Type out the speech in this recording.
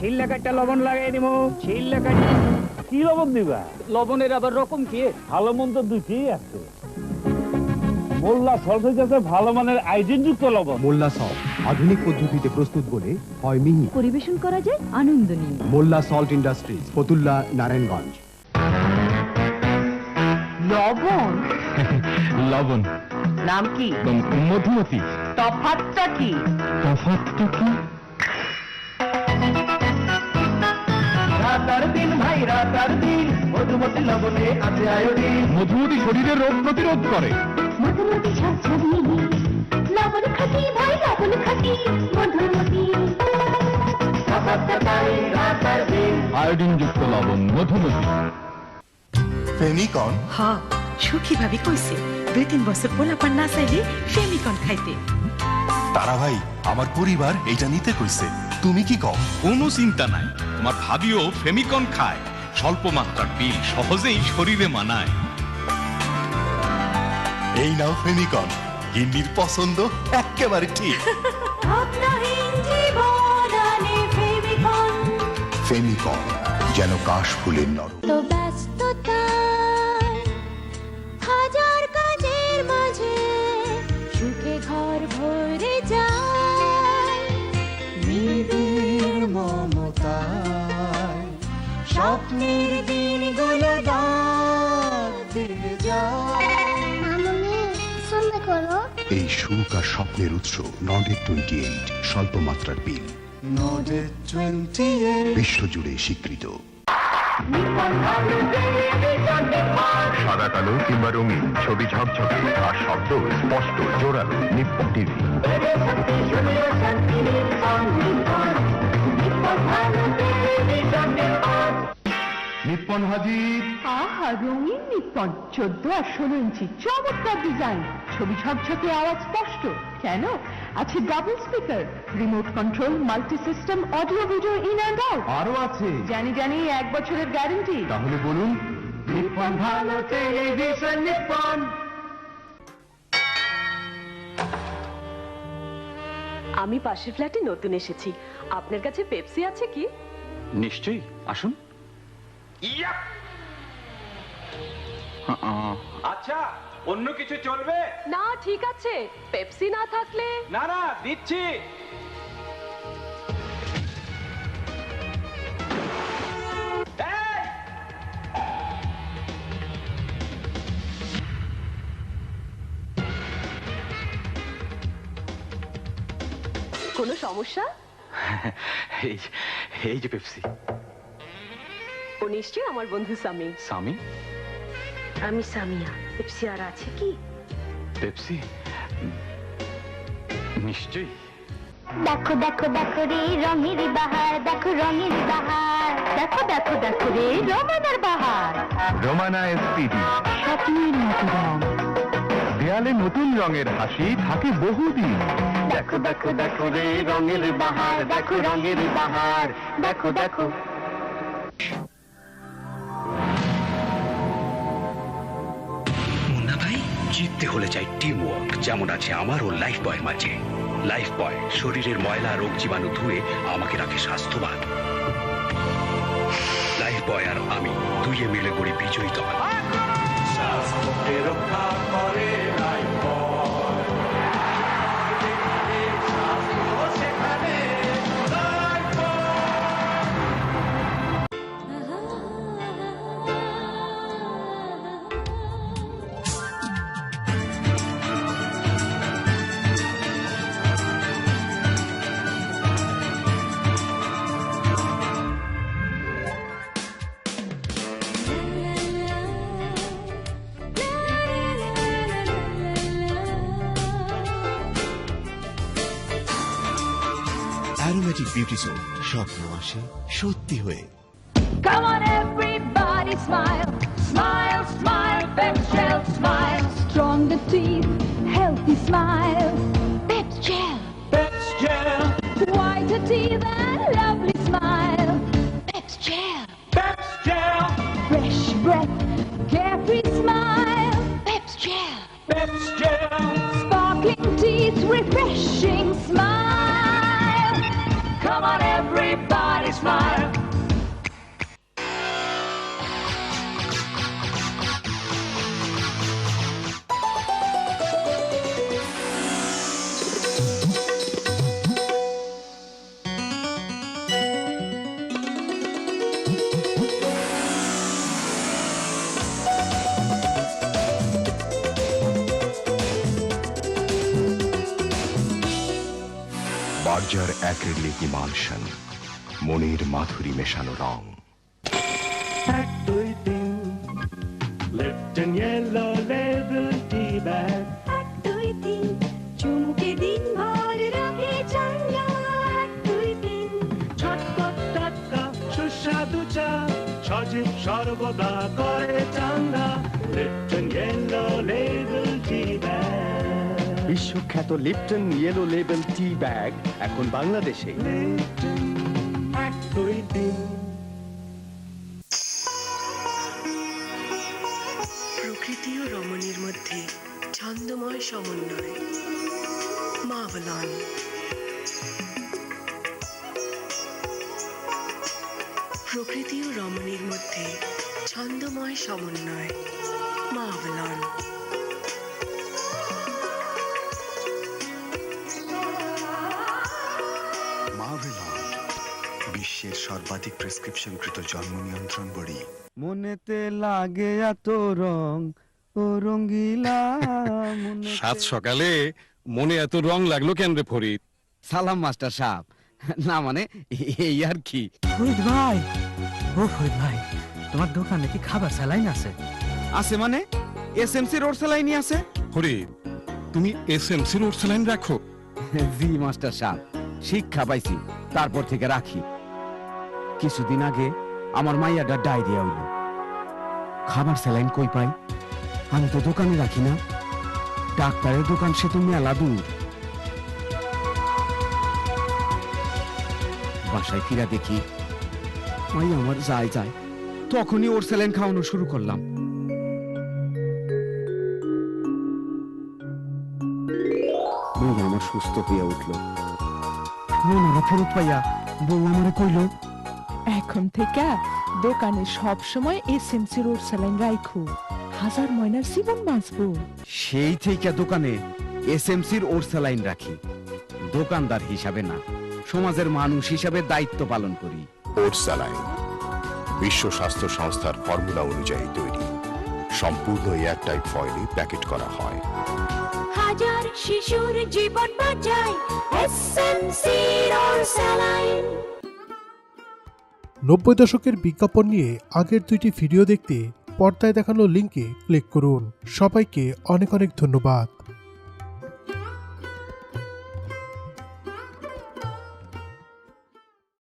ছিল্লা কাটটা লবণ লাগাই দিব ছিল্লা কি লবণ দিবা? লবণের আবার রকম কি? ভালো মন্দ আছে। মোল্লা সলফেজ আছে ভালো মানের আইডিন যুক্ত লবণ। মোল্লা সল্ট আধুনিক পদ্ধতিতে প্রস্তুত বলে হয় মিহি। পরিবেশন করা যায় আনন্দ নিয়ে মোল্লা সল্ট ইন্ডাস্ট্রিজ ফতুল্লা নারায়ণগঞ্জ। লবণ? লবণ। নাম কি? মধুমতি। তফাৎটা কি? তফাৎটা কি? দিন মধুমতি লবণে আছে আয়োডিন। মধুমতি শরীরের রোগ প্রতিরোধ করে। মধুমতি ঝাঁঝালি লবণ খাটি ভাই লবণ খাটি মধুমতি। আয়োডিন যুক্ত লবণ মধুমতি। ফেমিকন? হ সুখী ভাবি কইছে দুই তিন বছর পোলাপান না চাইলে ফেমিকন খাইতে। তারা ভাই আমার পরিবার এইটা নিতে কইছে। তুমি কি কও? কোনো চিন্তা নাই তোমার ভাবিও ফেমিকন খায়। স্বল্প মাত্রার বিল সহজেই শরীরে মানায়। এই নাও ফেনিকন গিন্নির পছন্দ একেবারে ঠিক। ফেমিকন যেন কাশ ফুলের নরম। তো ব্যস্ততায় স্বপ্নের দিনগুলো দাগ দিয়ে যায় এই সুখ আর স্বপ্নের উৎস নর্ডের টোয়েন্টি এইট স্বল্প মাত্রার বিল বিশ্বজুড়ে স্বীকৃত। সাদা কালো কিংবা রঙিন ছবি ঝকঝকে আর শব্দ স্পষ্ট জোরালো নিপ্পন টিভি। নিপ্পন হাজির। আহা রঙিন নিপন চোদ্দ আর ষোলো ইঞ্চি চমৎকার ডিজাইন ছবি ঝকঝকে আওয়াজ স্পষ্ট। কেন? আছে double speaker remote control multi system audio video in and out আরও আছে। জানি জানি এক বছরের গ্যারান্টি তাহলে বলুন নিপন ভালো টেলিভিশন নিপন আমি পাশের ফ্ল্যাটে নতুন এসেছি। আপনার কাছে পেপসি আছে কি? নিশ্চয়ই আসুন। আচ্ছা অন্য কিছু চলবে? না ঠিক আছে। পেপসি না থাকলে না না দিচ্ছি। কোনো সমস্যা? এই এই যে পেপসি ও নিশ্চয়ই আমার বন্ধু সামি সামি আমি সামিয়া পেপসি আর আছে কি? পেপসি নিশ্চয়ই। দেখো দেখো দেখো রে রঙের বাহার দেখো রঙের বাহার। দেখো দেখো দেখো রে রমনার বাহার। রোমানা এসপিডি স্বপ্নের মতো রং। দেয়ালে নতুন রঙের হাসি থাকে বহুদিন। দেখো দেখো দেখো রে রঙের বাহার দেখো রঙের বাহার দেখো দেখো। মুন্না ভাই জিততে হলে চাই টিম ওয়ার্ক যেমন আছে আমার ও লাইফ বয়ের মাঝে। লাইফ বয় শরীরের ময়লা রোগ জীবাণু ধুয়ে আমাকে রাখে স্বাস্থ্যবান। লাইফ বয় আর আমি দুইয়ে মিলে গড়ি বিজয়ী দল অ্যারোমেটিক বিউটি সোপ স্বপ্ন আসে সত্যি হয়ে Come on everybody smile smile smile Peps Gel smile stronger teeth healthy smile Peps Gel Peps Gel whiter teeth and lovely smile Peps Gel Peps Gel fresh breath carefree smile Peps Gel Peps Gel smile Come on everybody মনের মাধুরী মেশানো রং। টি bag চা সজীব সর্বদা label tea bag বিশ্বখ্যাত Lipton yellow label tea bag এখন বাংলাদেশে। Lipton দুই প্রকৃতি ও রমণীর মধ্যে ছন্দময় সমন্বয়। মাভলন প্রকৃতি ও রমণীর মধ্যে ছন্দময় সমন্বয়। মাভলন মাভেলন বিশ্বের সর্বাধিক প্রেসক্রিপশনকৃত জন্ম নিয়ন্ত্রণ বড়ি। মনেতে লাগে এত রং ও রঙ্গিলা সাত সকালে মনে এত রং লাগল কেন রে ফরিদ? সালাম মাস্টার সাহেব। না মানে এই আর কি? ফরিদ ভাই ও ফরিদ ভাই তোমার দোকানে কি খাবার স্যালাইন আছে? আছে মানে? এসএমসি রোড সেলাইনি আছে? ফরিদ তুমি S M C road saline রাখো। জি মাস্টার সাহেব। শিক্ষা পাইছি তারপর থেকে রাখি। কিছুদিন আগে আমার মাইয়াটা ডায়রিয়া হইল। খাবার স্যালাইন কই পাই? আমি তো দোকানে রাখি না। ডাক্তারের দোকান সে তো মেলা দূর। বাসায় ফিরা দেখি মাই আমার যায় যায়। তখনই ওর স্যালাইন খাওয়ানো শুরু করলাম। আমার সুস্থ হইয়া উঠল। ফেরত পাইয়া বউ আমারে কইল এখন থেকে দোকানে সব সময় এসএমসি রোড স্যালাইন রাখো হাজার ময়নার জীবন বাঁচবো। সেই থেকে দোকানে এসএমসির ওর স্যালাইন রাখি। দোকানদার হিসাবে না সমাজের মানুষ হিসাবে দায়িত্ব পালন করি। ওর স্যালাইন বিশ্ব স্বাস্থ্য সংস্থার ফর্মুলা অনুযায়ী তৈরি। সম্পূর্ণ এয়ারটাইট ফয়েলে প্যাকেট করা হয়। হাজার শিশুর জীবন বাঁচায় এসএমসি রোড স্যালাইন। নব্বই দশকের বিজ্ঞাপন নিয়ে আগের দুইটি ভিডিও দেখতে পর্দায় দেখানো লিঙ্কে ক্লিক করুন। সবাইকে অনেক অনেক ধন্যবাদ।